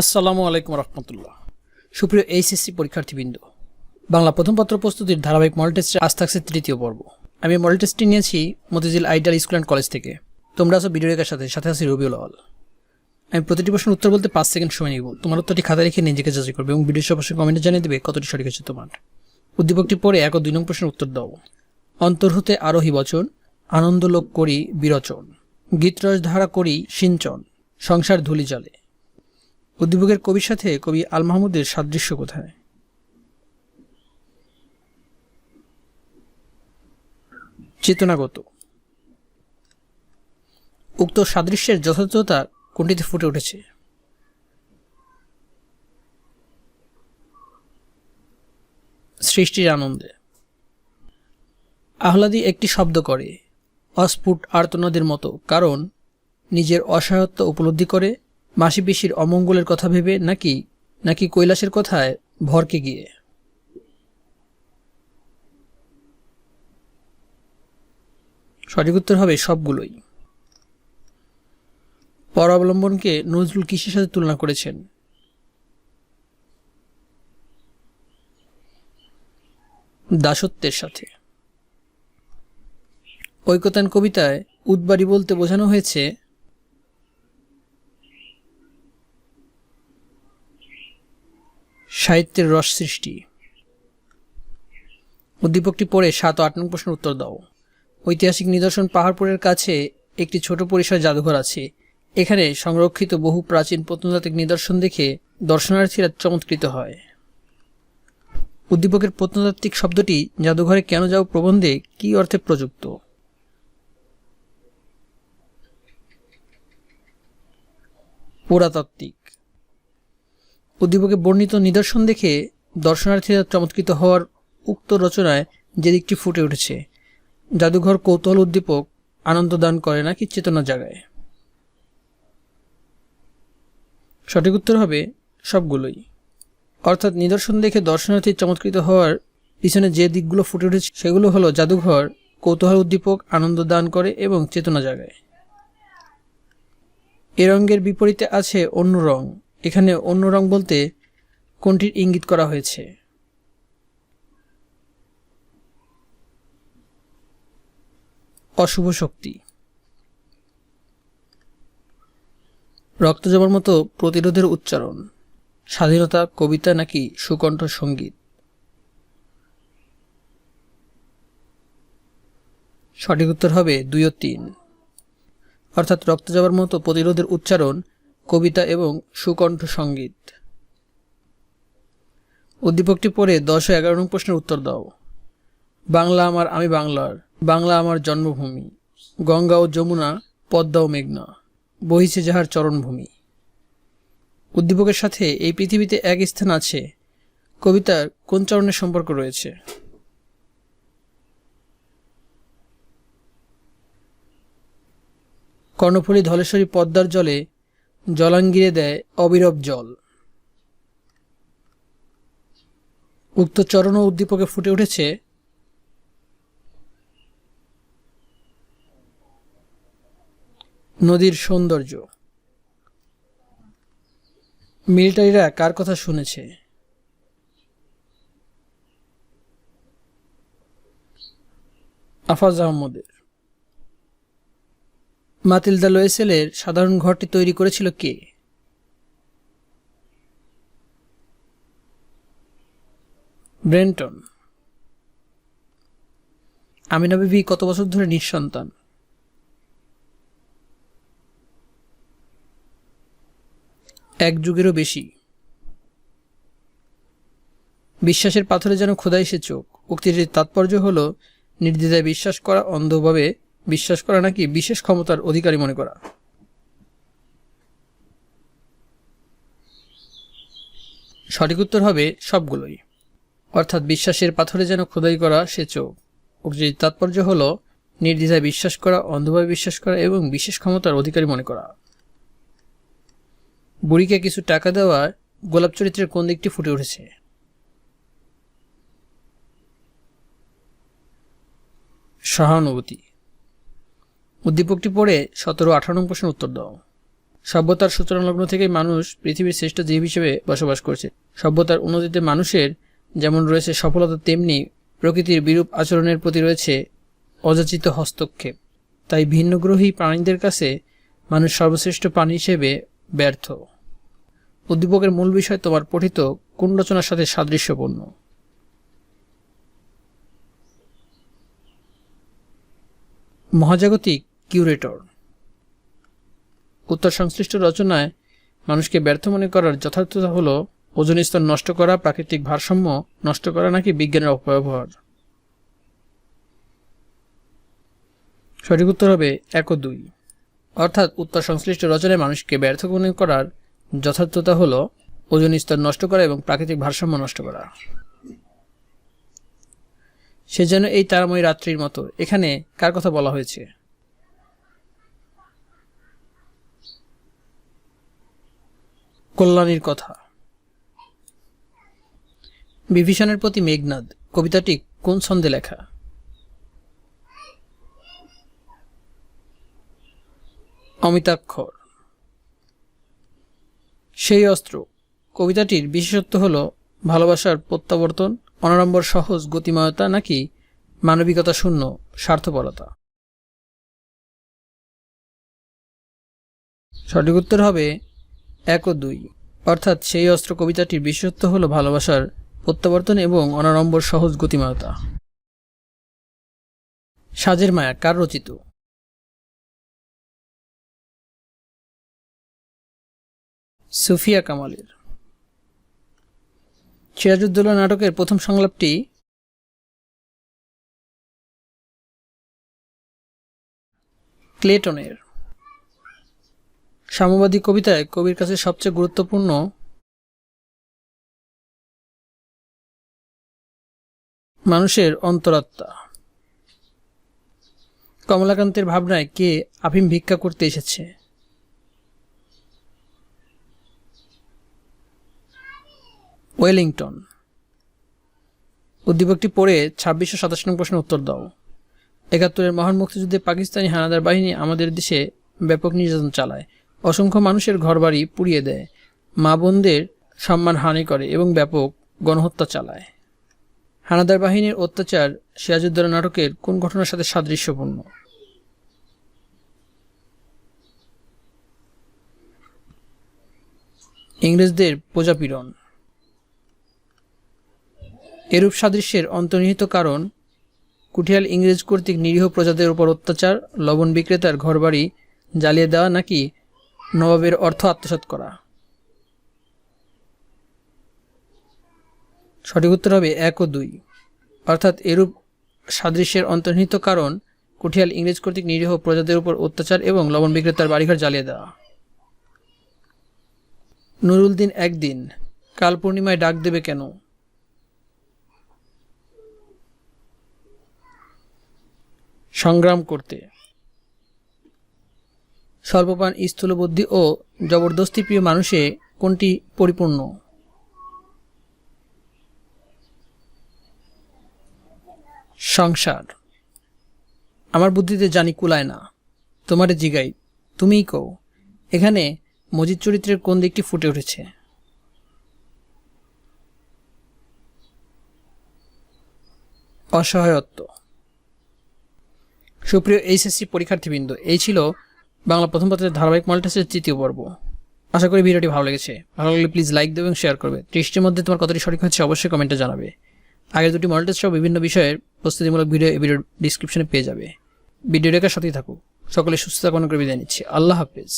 আসসালামু আলাইকুম রহমতুল্লাহ। সুপ্রিয় এইচএসসি পরীক্ষার্থীবৃন্দ, বাংলা প্রথম পত্র প্রস্তুতির ধারাবাহিক মডেল টেস্টে আজ থাকছে তৃতীয় পর্ব। আমি মডেল টেস্টটি নিয়েছি Motijheel ideal school and college থেকে। তোমরা আছো ভিডিও রেখার সাথে সাথে আছি রবিউল আওয়াল আমি প্রতিটি প্রশ্নের উত্তর বলতে পাঁচ সেকেন্ড সময় নিব তোমার উত্তরটি খাতা রেখে নিজেকে যাচাই করবে এবং ভিডিও অবশ্যই কমেন্টে জানিয়ে দেবে কতটি সঠিক হচ্ছে তোমার। উদ্দীপকটি পড়ে এক ও দুই নং প্রশ্নের উত্তর দাও। অন্তর হতে আরোহী বচন, আনন্দ লোক করি বিরচন গীতরস ধারা করি সিঞ্চন, সংসার ধুলি জলে উদ্দীপকের কবির সাথে কবি আল মাহমুদের সাদৃশ্য কোথায়? চেতনাগত উক্ত সাদৃশ্যের যথার্থতা কোনটিতে ফুটে উঠেছে? সৃষ্টির আনন্দে। আহ্লাদি একটি শব্দ করে, অস্ফুট আর্তনাদের মতো, কারণ নিজের অসহায়ত্ব উপলব্ধি করে মাসি পিসির অমঙ্গলের কথা ভেবে নাকি নাকি কৈলাসের কথায় ভরকে গিয়ে। সঠিক উত্তর হবে সবগুলোই। পর অবলম্বনকে নজরুল কিসের সাথে তুলনা করেছেন? দাসত্বের সাথে। ঐকতান কবিতায় উদ্বাড়ি বলতে বোঝানো হয়েছে সাহিত্যের রস সৃষ্টি। উদ্দীপকটি পড়ে সাত আট নং প্রশ্নের উত্তর দাও। ঐতিহাসিক নিদর্শন পাহাড়পুরের কাছে একটি ছোট পরিসর জাদুঘর আছে। এখানে সংরক্ষিত বহু প্রাচীন প্রত্নতাত্ত্বিক নিদর্শন দেখে দর্শনার্থীরা চমৎকৃত হয়। উদ্দীপকের প্রত্নতাত্ত্বিক শব্দটি জাদুঘরে কেন যাও প্রবন্ধে কী অর্থে প্রযুক্ত? পুরাতাত্ত্বিক উদ্দীপকে বর্ণিত নিদর্শন দেখে দর্শনার্থীরা চমৎকৃত হওয়ার উক্ত রচনায় যে দিকটি ফুটে উঠেছে। জাদুঘর কৌতূহল উদ্দীপক আনন্দ দান করে নাকি চেতনা জাগায়? সঠিক উত্তর হবে সবগুলোই। অর্থাৎ নিদর্শন দেখে দর্শনার্থী চমৎকৃত হওয়ার পিছনে যে দিকগুলো ফুটে উঠেছে, সেগুলো হলো জাদুঘর, কৌতূহল উদ্দীপক আনন্দ দান করে এবং চেতনা জাগায়। এ রঙের বিপরীতে আছে অন্য রং। এখানে অন্য রং বলতে কোনটির ইঙ্গিত করা হয়েছে? অশুভ শক্তি। রক্ত জমার মতো প্রতিরোধের উচ্চারণ। স্বাধীনতা, কবিতা নাকি সুকণ্ঠ সংগীত? সঠিক উত্তর হবে দুই ও তিন। অর্থাৎ রক্ত যাবার মতো প্রতিরোধের উচ্চারণ কবিতা এবং সুকণ্ঠ সংগীত। উদ্দীপকটি পড়ে দশ এগারো নং প্রশ্নের উত্তর দাও। বাংলা আমার আমি বাংলার, বাংলা আমার জন্মভূমি, গঙ্গা ও যমুনা, পদ্মা ও মেঘনা, বহিছে যাহার চরণভূমি। উদ্দীপকের সাথে এই পৃথিবীতে এক স্থান আছে, কবিতার কোন চরণের সম্পর্ক রয়েছে? কর্ণফুলী ধলেশ্বরী পদ্মার জলে জলাঙ্গিরে দেয় অবিরব জল। উক্ত চরণ উদ্দীপকে ফুটে উঠেছে নদীর সৌন্দর্য। মিলিটারিরা কার কথা শুনেছে? আফাজ আহমদের। মাতিলদা লোয়েসেলের সাধারণ ঘরটি তৈরি করেছিল কে? ব্রেন্টন। আমিনা বিবি কত বছর ধরে নিঃসন্তান? এক যুগেরও বেশি। বিশ্বাসের পাথরে যেন খোদাই সে চোখ। উক্তিটির তাৎপর্য হল, নির্দ্বিধায় বিশ্বাস করা অন্ধভাবে বিশ্বাস করা নাকি বিশেষ ক্ষমতার অধিকারী মনে করা? সঠিক উত্তর হবে সবগুলোই। অর্থাৎ বিশ্বাসের পাথরে যেন খোদাই করা সে চোখ। উক্তির তাৎপর্য হল নির্দ্বিধায় বিশ্বাস করা, অন্ধভাবে বিশ্বাস করা এবং বিশেষ ক্ষমতার অধিকারী মনে করা। বুড়িকে কিছু টাকা দেওয়া গোলাপ চরিত্রের কোন দিকটি ফুটে উঠেছে? সহানুভূতি। উদ্দীপকটি পড়ে সতেরো আঠারো নং প্রশ্নের উত্তর দাও। সভ্যতার সূচনা লগ্ন থেকেই মানুষ পৃথিবীর শ্রেষ্ঠ জীব হিসেবে বসবাস করছে। সভ্যতার উন্নতিতে মানুষের যেমন রয়েছে সফলতা, তেমনি প্রকৃতির বিরূপ আচরণের প্রতি রয়েছে অযাচিত হস্তক্ষেপ। তাই ভিন্নগ্রহী প্রাণীদের কাছে মানুষ সর্বশ্রেষ্ঠ প্রাণী হিসেবে ব্যর্থ। উদ্দীপকের মূল বিষয় তোমার পঠিত কোন রচনার সাথে সাদৃশ্যপূর্ণ? মহাজাগতিক কিউরেটর। উত্তর সংশ্লিষ্ট রচনায় মানুষকে ব্যর্থ মনে করার যথার্থতা হল ওজন স্তর নষ্ট করা, প্রাকৃতিক ভারসাম্য নষ্ট করা নাকি বিজ্ঞানের অপব্যবহার। সঠিক উত্তর হবে এক ও দুই। অর্থাৎ উত্তর সংশ্লিষ্ট রচনায় মানুষকে ব্যর্থ মনে করার যথার্থতা হল ওজন স্তর নষ্ট করা এবং প্রাকৃতিক ভারসাম্য নষ্ট করা। সে যেন এই তারাময়ী রাত্রির মতো। এখানে কার কথা বলা হয়েছে? কল্যাণীর কথা। বিভীষণের প্রতি মেঘনাদ, কবিতাটি কোন ছন্দে লেখা? অমিতাক্ষর সেই অস্ত্র, কবিতাটির বিশেষত্ব হল ভালোবাসার প্রত্যাবর্তন, অনাড়ম্বর, সহজ গতিময়তা নাকি মানবিকতা শূন্য, স্বার্থপরতা? সঠিক উত্তর হবে এক ও দুই। অর্থাৎ সেই অস্ত্র কবিতাটির বিশেষত্ব হল ভালোবাসার প্রত্যাবর্তন এবং অনাড়ম্বর সহজ গতিময়তা সাজের মায়া, কার রচিত? সুফিয়া কামালের। সিরাজউদ্দৌলা নাটকের প্রথম সংলাপটি ক্লেটনের। সাম্যবাদী কবিতায় কবির কাছে সবচেয়ে গুরুত্বপূর্ণ মানুষের অন্তরাত্মা। কমলাকান্তের ভাবনায় কে আফিম ভিক্ষা করতে এসেছে? ওয়েলিংটন। উদ্দীপকটি পড়ে ছাব্বিশশো সাতাশ নং প্রশ্নের উত্তর দাও। একাত্তরের মহান মুক্তিযুদ্ধে পাকিস্তানি হানাদার বাহিনী আমাদের দেশে ব্যাপক নির্যাতন চালায়। অসংখ্য মানুষের ঘরবাড়ি পুড়িয়ে দেয়। মা বোনদের সম্মান হানি করে এবং ব্যাপক গণহত্যা চালায়। হানাদার বাহিনীর অত্যাচার সিরাজউদ্দৌলা নাটকের কোন ঘটনার সাথে সাদৃশ্যপূর্ণ? ইংরেজদের প্রজাপীড়ন। এরূপ সাদৃশ্যের অন্তর্নিহিত কারণ, কুঠিয়াল ইংরেজ কর্তৃক নিরীহ প্রজাদের উপর অত্যাচার, লবণ বিক্রেতার ঘরবাড়ি জ্বালিয়ে দেওয়া নাকি নবাবের অর্থ আত্মসাৎ করা। সঠিক উত্তর হবে এক ও দুই। অর্থাৎ এরূপ সাদৃশ্যের অন্তর্নিহিত কারণ কুঠিয়াল ইংরেজ কর্তৃক নিরীহ প্রজাদের উপর অত্যাচার এবং লবণ বিক্রেতার বাড়িঘর জ্বালিয়ে দেওয়া। নুরুল দিন একদিন, কাল পূর্ণিমায় ডাক দেবে কেন? সংগ্রাম করতে। স্বল্পপান স্থূলবুদ্ধি ও জবরদস্তি প্রিয় মানুষে কোনটি পরিপূর্ণ? সংসার। আমার বুদ্ধিতে জানি কুলায় না, তোমারে জিগাই, তুমিই কও, এখানে মজিদ চরিত্রের কোন দিকটি ফুটে উঠেছে? অসহায়ত্ব। সুপ্রিয় এইচএসসি পরীক্ষার্থীবৃন্দ, এই ছিল বাংলা প্রথম পত্রের ধারাবাহিক মাল্টাসের তৃতীয় পর্ব। আশা করি ভিডিওটি ভালো লেগেছে। ভালো লাগলে প্লিজ লাইক দেবে এবং শেয়ার করবে। ত্রিশটির মধ্যে তোমার কতটি সঠিক হচ্ছে অবশ্যই কমেন্টে জানাবে। আগের দুটি মাল্টাস সহ বিভিন্ন বিষয়ের প্রস্তুতিমূলক ভিডিও এই ভিডিওর ডিসক্রিপশনে পেয়ে যাবে। ভিডিওটাকে সাথেই থাকুক। সকলে সুস্থতা কোনো করে বিদায় নিচ্ছি। আল্লাহ হাফিজ।